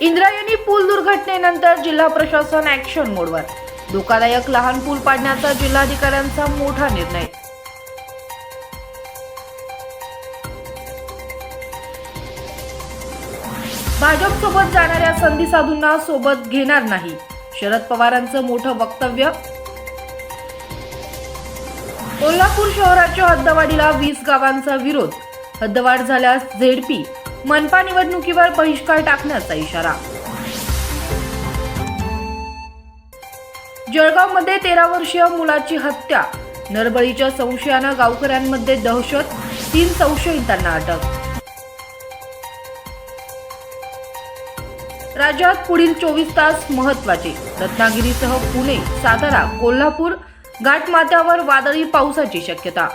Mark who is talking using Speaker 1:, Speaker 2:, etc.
Speaker 1: पूल दुर्घटनेनंतर जिल्हा प्रशासन ऍक्शन मोडवर धोकादायक लहान पूल पाडण्याचा जिल्हाधिकाऱ्यांचा मोठा निर्णय. भाजप सोबत जाणाऱ्या संधी साधूंना सोबत घेणार नाही. शरद पवारांचं मोठं वक्तव्य. कोल्हापूर शहराच्या हद्दवाढीला वीस गावांचा विरोध. हद्दवाढ झाल्यास झेडपी. मनपा निवडणुकीवर बहिष्कार टाकण्याचा इशारा. जळगावमध्ये तेरा वर्षीय मुलाची हत्या. नरबळीच्या संशयानं गावकऱ्यांमध्ये दहशत तीन संशयितांना अटक. राज्यात पुढील चोवीस तास महत्त्वाचे रत्नागिरीसह पुणे सातारा कोल्हापूर घाटमाथ्यावर वादळी पावसाची शक्यता.